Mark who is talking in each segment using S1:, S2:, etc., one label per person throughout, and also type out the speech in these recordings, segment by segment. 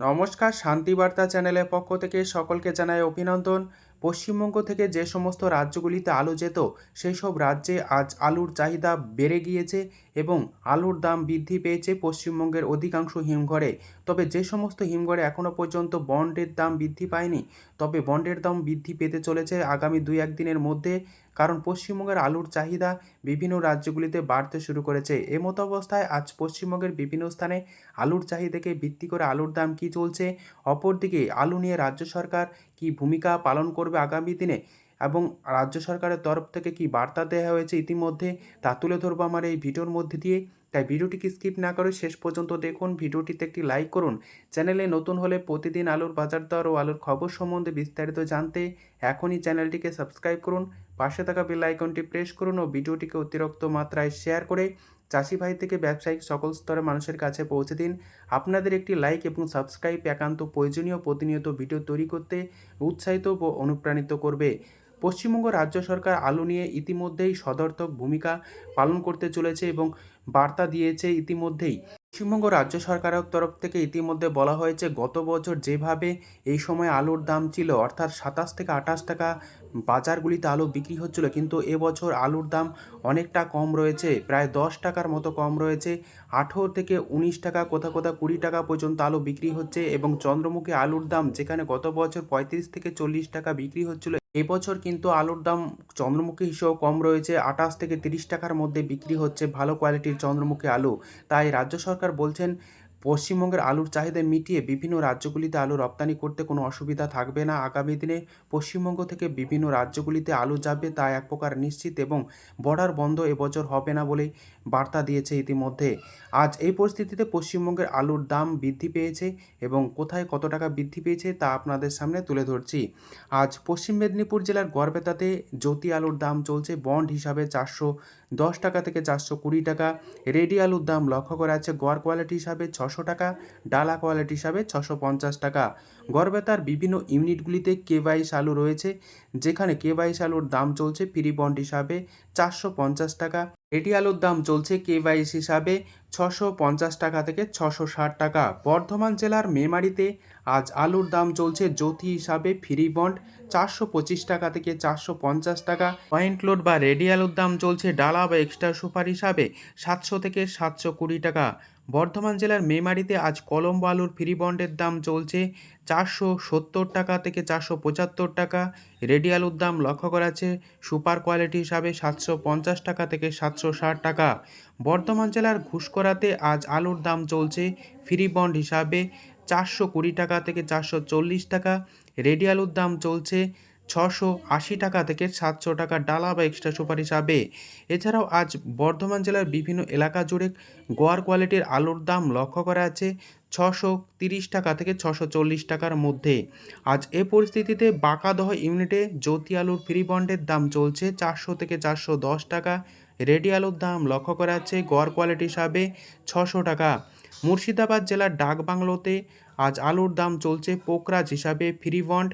S1: নমস্কার শান্তিবার্তা চ্যানেলের পক্ষ থেকে সকলকে জানাই অভিনন্দন। পশ্চিমবঙ্গ থেকে যে সমস্ত রাজ্যগুলিতে আলু যেত, সেই সব রাজ্যে আজ আলুর চাহিদা বেড়ে গিয়েছে এবং আলুর দাম বৃদ্ধি পেয়েছে পশ্চিমবঙ্গের অধিকাংশ হিমঘরে। তবে যে সমস্ত হিমঘরে এখনও পর্যন্ত বন্ডের দাম বৃদ্ধি পায়নি, তবে বন্ডের দাম বৃদ্ধি পেতে চলেছে আগামী দুই একদিনের মধ্যে। কারণ পশ্চিমবঙ্গের আলুর চাহিদা বিভিন্ন রাজ্যগুলিতে বাড়তে শুরু করেছে। মতো অবস্থায় আজ পশ্চিমবঙ্গের বিভিন্ন স্থানে আলুর চাহিদাকে ভিত্তি করে আলুর দাম কী চলছে? অপরদিকে আলু নিয়ে রাজ্য সরকার কি ভূমিকা পালন করবে আগামী দিনে? এবং রাজ্য সরকারের তরফ থেকে কী বার্তা দেওয়া হয়েছে ইতিমধ্যে, তা তুলে ধরবো আমার এই ভিডিওর মধ্যে দিয়ে। তাই ভিডিওটিকে স্কিপ না করে শেষ পর্যন্ত দেখুন, ভিডিওটিতে একটি লাইক করুন। চ্যানেলে নতুন হলে প্রতিদিন আলুর বাজার দর ও আলুর খবর সম্বন্ধে বিস্তারিত জানতে এখনই চ্যানেলটিকে সাবস্ক্রাইব করুন। পাশে থাকা বেল আইকনটি প্রেস করুন ও ভিডিওটিকে অতিরিক্ত মাত্রায় শেয়ার করে চাষি ভাই থেকে ব্যবসায়িক সকল স্তরের মানুষের কাছে পৌঁছে দিন। আপনাদের একটি লাইক এবং সাবস্ক্রাইব একান্ত প্রয়োজনীয় প্রতিনিয়ত ভিডিও তৈরি করতে উৎসাহিত ও অনুপ্রাণিত করবে। পশ্চিমবঙ্গ রাজ্য সরকার আলু নিয়ে ইতিমধ্যেই সদর্থক ভূমিকা পালন করতে চলেছে এবং বার্তা দিয়েছে ইতিমধ্যেই। পশ্চিমবঙ্গ রাজ্য সরকারের তরফ থেকে ইতিমধ্যে বলা হয়েছে, গত বছর যেভাবে এই সময় আলুর দাম ছিল, অর্থাৎ সাতাশ থেকে আঠাশ টাকা বাজারগুলিতে আলু বিক্রি হচ্ছিল, কিন্তু এবছর আলুর দাম অনেকটা কম রয়েছে, প্রায় দশ টাকার মতো কম রয়েছে। আঠেরো থেকে উনিশ টাকা, কোথাও কোথাও কুড়ি টাকা পর্যন্ত আলু বিক্রি হচ্ছে এবং চন্দ্রমুখী আলুর দাম, যেখানে গত বছর পঁয়ত্রিশ থেকে চল্লিশ টাকা বিক্রি হচ্ছিল এবছর কিন্তু আলুর দাম চন্দ্রমুখী হিসেবেও কম রয়েছে। আঠাশ থেকে তিরিশ টাকার মধ্যে বিক্রি হচ্ছে ভালো কোয়ালিটির চন্দ্রমুখী আলু। তাই রাজ্য সরকার বলছেন পশ্চিমবঙ্গের আলুর চাহিদা মিটিয়ে বিভিন্ন রাজ্যগুলিতে আলু রপ্তানি করতে কোনো অসুবিধা থাকবে না। আগামী দিনে পশ্চিমবঙ্গ থেকে বিভিন্ন রাজ্যগুলিতে আলু যাবে তা এক প্রকার নিশ্চিত এবং বর্ডার বন্ধ এবছর হবে না বলেই বার্তা দিয়েছে ইতিমধ্যে। আজ এই পরিস্থিতিতে পশ্চিমবঙ্গের আলুর দাম বৃদ্ধি পেয়েছে এবং কোথায় কত টাকা বৃদ্ধি পেয়েছে তা আপনাদের সামনে তুলে ধরছি। আজ পশ্চিম মেদিনীপুর জেলার গড়বেতাতে জ্যোতি আলুর দাম চলছে বন্ড হিসাবে চারশো দশ টাকা থেকে চারশো কুড়ি টাকা। রেডি আলুর দাম লক্ষ্য করা আছে গড় কোয়ালিটি হিসাবে ছশো টাকা, ডালা কোয়ালিটি হিসাবে ছশো পঞ্চাশ টাকা। গড়বেতার বিভিন্ন ইউনিটগুলিতে কে বাইশ আলু রয়েছে, যেখানে কে বাইশ আলুর দাম চলছে ফ্রি বন্ড হিসাবে চারশো পঞ্চাশ টাকা। এটি আলুর দাম চলছে কে বাইশ হিসাবে ছশো পঞ্চাশ টাকা থেকে ছশো ষাট টাকা। বর্ধমান জেলার মেমারিতে আজ আলুর দাম চলছে জ্যোতি হিসাবে ফ্রি বন্ড। চারশো পঁচিশ টাকা থেকে চারশো পঞ্চাশ টাকা। পয়েন্ট লোড বা রেডি আলুর দাম চলছে ডালা বা এক্সট্রা সুপার হিসাবে সাতশো থেকে সাতশো কুড়ি টাকা। বর্ধমান জেলার মেমারিতে আজ কলম্বো আলুর ফ্রি বন্ডের দাম চলছে চারশো সত্তর টাকা থেকে চারশো পঁচাত্তর টাকা। রেডি আলুর দাম লক্ষ্য করা আছে সুপার কোয়ালিটি হিসাবে সাতশো পঞ্চাশ টাকা থেকে সাতশো ষাট টাকা। বর্ধমান জেলার ঘুষকরাতে আজ আলুর দাম চলছে ফ্রি বন্ড হিসাবে চারশো কুড়ি টাকা থেকে চারশো চল্লিশ টাকা। রেডি আলুর দাম চলছে ছশো আশি টাকা থেকে সাতশো টাকা ডালা বা এক্সট্রা সুপার হিসাবে। এছাড়াও আজ বর্ধমান জেলার বিভিন্ন এলাকা জুড়ে গোয়ার কোয়ালিটির আলুর দাম লক্ষ্য করা আছে ছশো তিরিশ টাকা থেকে ছশো চল্লিশ টাকার মধ্যে। আজ এ পরিস্থিতিতে বাঁকাদহ ইউনিটে জ্যোতি আলুর ফ্রি বন্ডের দাম চলছে চারশো থেকে চারশো দশ টাকা রেডি আলুর দাম লক্ষ্য করা যাচ্ছে গড় কোয়ালিটি হিসাবে ছশো টাকা। মুর্শিদাবাদ জেলার ডাকবাংলোতে আজ আলুর দাম চলছে পোকরাজ হিসাবে ফ্রি বন্ড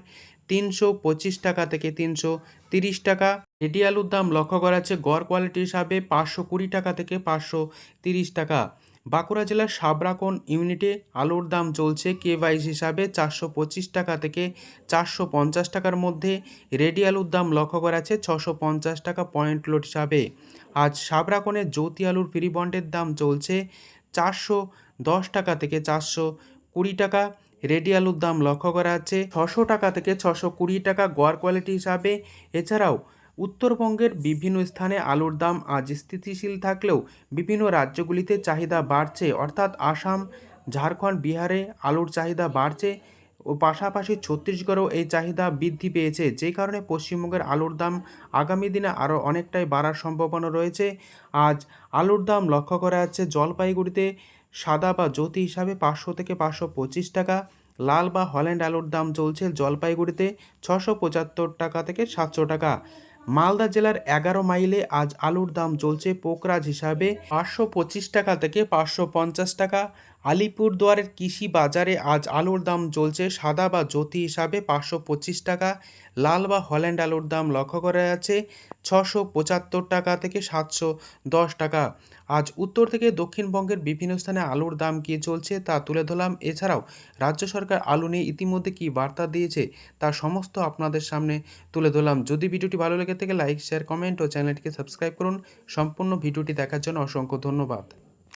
S1: তিনশো পঁচিশ টাকা থেকে তিনশো তিরিশ টাকা। রেডি আলুর দাম লক্ষ্য করা যাচ্ছে গড় কোয়ালিটি হিসাবে পাঁচশো কুড়ি টাকা থেকে পাঁচশো তিরিশ টাকা। বাঁকুড়া জেলার সাবরাকোন ইউনিটে আলুর দাম চলছে কে বাইশ হিসাবে চারশো পঁচিশ টাকা থেকে চারশো পঞ্চাশ টাকার মধ্যে। রেডি আলুর দাম লক্ষ্য করা আছে ছশো পঞ্চাশ টাকা পয়েন্ট লোড হিসাবে। আজ সাবরাকোনে জ্যোতি আলুর ফ্রি বন্ডের দাম চলছে চারশো দশ টাকা থেকে চারশো কুড়ি টাকা। রেডি আলুর দাম লক্ষ্য করা আছে ছশো টাকা থেকে ছশো কুড়ি টাকা গড় কোয়ালিটি হিসাবে। এছাড়াও উত্তরবঙ্গের বিভিন্ন স্থানে আলুর দাম আজ স্থিতিশীল থাকলেও বিভিন্ন রাজ্যগুলিতে চাহিদা বাড়ছে। অর্থাৎ আসাম, ঝাড়খণ্ড, বিহারে আলুর চাহিদা বাড়ছে ও পাশাপাশি ছত্তিশগড়েও এই চাহিদা বৃদ্ধি পেয়েছে। যে কারণে পশ্চিমবঙ্গের আলুর দাম আগামী দিনে আরও অনেকটাই বাড়ার সম্ভাবনা রয়েছে। আজ আলুর দাম লক্ষ্য করা যাচ্ছে জলপাইগুড়িতে সাদা বা জ্যোতি হিসাবে পাঁচশো থেকে পাঁচশো পঁচিশ টাকা, লাল বা হল্যান্ড আলুর দাম চলছে জলপাইগুড়িতে ছশো পঁচাত্তর টাকা থেকে সাতশো টাকা। মালদা জেলার এগারো মাইলে আজ আলুর দাম চলছে পোকরাজ হিসাবে পাঁচশো পঁচিশ টাকা থেকে পাঁচশো পঞ্চাশ টাকা। আলিপুরদুয়ারের কৃষি বাজারে আজ আলুর দাম চলছে সাদা বা জ্যোতি হিসাবে পাঁচশো পঁচিশ টাকা। লাল বা হল্যান্ড আলুর দাম লক্ষ্য করা যাচ্ছে ছশো পঁচাত্তর টাকা থেকে সাতশো দশ টাকা। আজ উত্তর থেকে দক্ষিণবঙ্গের বিভিন্ন স্থানে আলুর দাম কী চলছে তা তুলে ধরলাম। এছাড়াও রাজ্য সরকার আলু নিয়ে ইতিমধ্যে কী বার্তা দিয়েছে তা সমস্ত আপনাদের সামনে তুলে ধরলাম। যদি ভিডিওটি ভালো লেগে থাকে, লাইক, শেয়ার, কমেন্ট ও চ্যানেলটিকে সাবস্ক্রাইব করুন। সম্পূর্ণ ভিডিওটি দেখার জন্য অসংখ্য ধন্যবাদ।